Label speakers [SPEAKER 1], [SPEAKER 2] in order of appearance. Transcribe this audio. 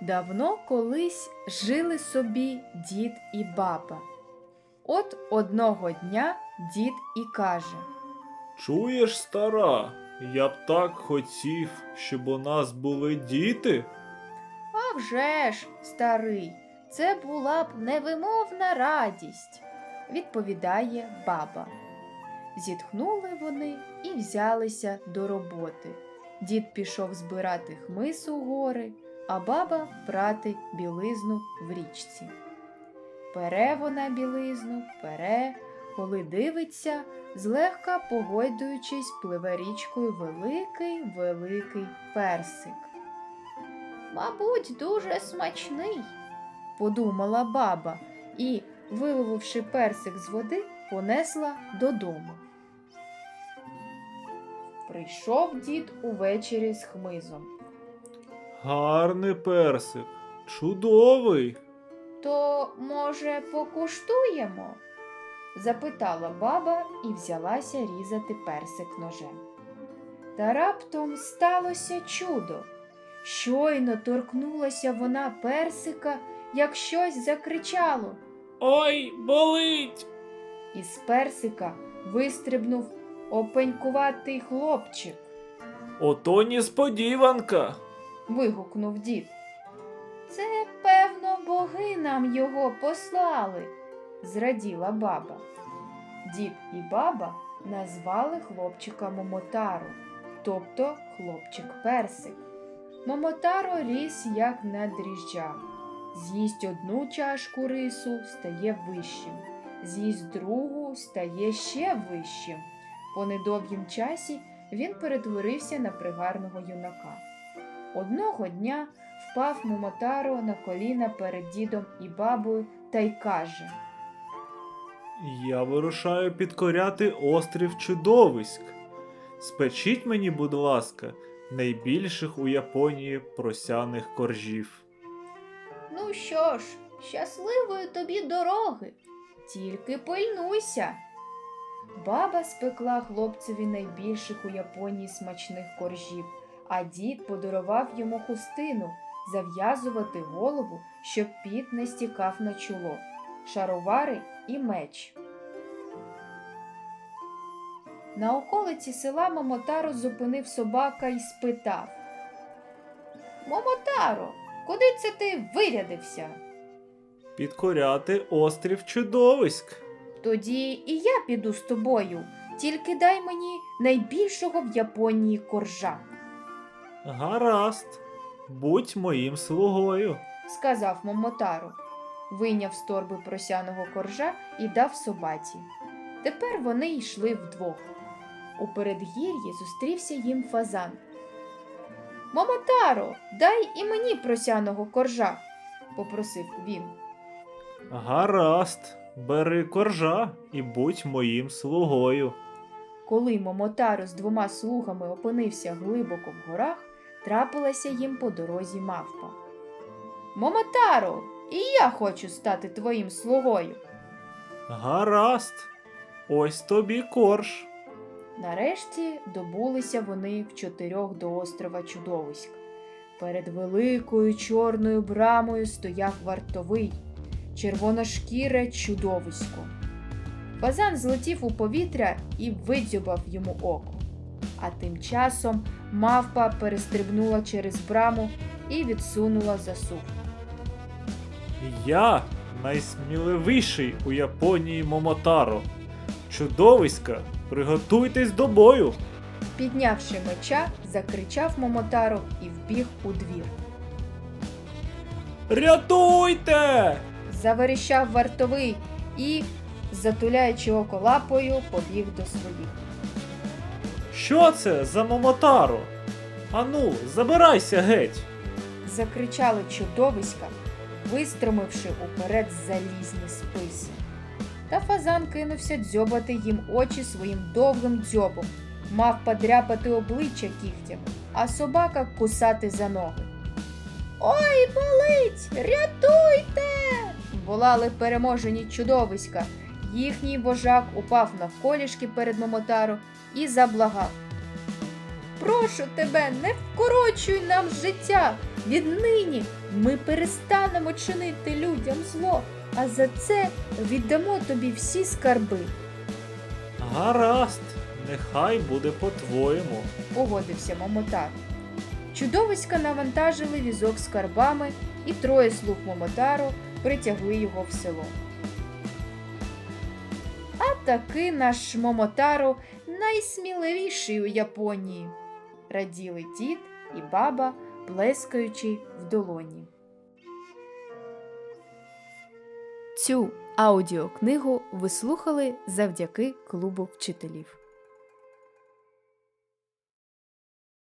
[SPEAKER 1] Давно колись жили собі дід і баба. От одного дня дід і каже:
[SPEAKER 2] Чуєш, стара, я б так хотів, щоб у нас були діти.
[SPEAKER 1] А вже ж, старий, це була б невимовна радість, відповідає баба. Зітхнули вони і взялися до роботи. Дід пішов збирати хмис у гори, а баба прати білизну в річці. Пере вона білизну, пере, коли дивиться, злегка погойдуючись, пливе річкою великий великий персик. Мабуть, дуже смачний, подумала баба і, виловивши персик з води, понесла додому. Прийшов дід увечері з хмизом.
[SPEAKER 2] Гарний персик, чудовий.
[SPEAKER 1] То, може, покуштуємо? запитала баба і взялася різати персик ножем. Та раптом сталося чудо. Щойно торкнулася вона персика, як щось закричало.
[SPEAKER 2] Ой, болить!
[SPEAKER 1] Із персика вистрибнув опенькуватий хлопчик,
[SPEAKER 2] Ото несподіванка.
[SPEAKER 1] Вигукнув дід. Це, певно, боги нам його послали, зраділа баба. Дід і баба назвали хлопчика Момотару, тобто хлопчик персик. Момотаро ріс як на дріжджах. З'їсть одну чашку рису, стає вищим, з'їсть другу, стає ще вищим. По недовгім часі він перетворився на пригарного юнака. Одного дня впав Момотаро на коліна перед дідом і бабою та й каже
[SPEAKER 2] Я вирушаю підкоряти острів чудовиськ. Спечіть мені, будь ласка, найбільших у Японії просяних коржів.
[SPEAKER 1] Ну що ж, щасливої тобі дороги, тільки пильнуйся. Баба спекла хлопцеві найбільших у Японії смачних коржів, а дід подарував йому хустину зав'язувати голову, щоб піт не стікав на чоло, шаровари і меч. На околиці села Момотаро зупинив собака і спитав Момотаро, Куди це ти вирядився?
[SPEAKER 2] Підкоряти острів чудовиськ.
[SPEAKER 1] Тоді і я піду з тобою, тільки дай мені найбільшого в Японії коржа,
[SPEAKER 2] Гаразд, будь моїм слугою.
[SPEAKER 1] сказав Момотару. Вийняв з торби просяного коржа і дав собаці. Тепер вони йшли вдвох. У передгір'ї зустрівся їм фазан. Момотаро, дай і мені просяного коржа, попросив він.
[SPEAKER 2] Гаразд, бери коржа і будь моїм слугою.
[SPEAKER 1] Коли Момотаро з двома слугами опинився глибоко в горах, трапилася їм по дорозі мавпа. Момотаро, і я хочу стати твоїм слугою.
[SPEAKER 2] Гаразд, ось тобі корж.
[SPEAKER 1] Нарешті добулися вони в чотирьох до острова Чудовиськ. Перед великою чорною брамою стояв вартовий, червоношкіре чудовисько. Фазан злетів у повітря і видзюбав йому око. А тим часом мавпа перестрибнула через браму і відсунула засув.
[SPEAKER 2] Я найсміливіший у Японії Момотаро. Чудовиська, приготуйтесь до бою.
[SPEAKER 1] Піднявши меча, закричав Момотаро і вбіг у двір.
[SPEAKER 2] Рятуйте!
[SPEAKER 1] Заверіщав вартовий і, затуляючи око лапою, побіг до своїх.
[SPEAKER 2] Що це за Момотаро? Ану, забирайся геть.
[SPEAKER 1] Закричали чудовиська, вистромивши уперед залізні списи. Та фазан кинувся дзьобати їм очі своїм довгим дзьобом, мав подряпати обличчя кігтями, а собака кусати за ноги. Ой, болить! Рятуйте! волали переможені чудовиська. Їхній вожак упав навколішки перед Момотаро і заблагав. Прошу тебе, не вкорочуй нам життя. Віднині Ми перестанемо чинити людям зло, а за це віддамо тобі всі скарби,
[SPEAKER 2] Гаразд, нехай буде по-твоєму.
[SPEAKER 1] погодився Момотар. Чудовиська навантажили візок з скарбами, і троє слуг Момотару притягли його в село. А таки наш Момотаро найсміливіший у Японії, раділи дід і баба, плескаючи в долоні. Цю аудіокнигу ви слухали завдяки клубу вчителів.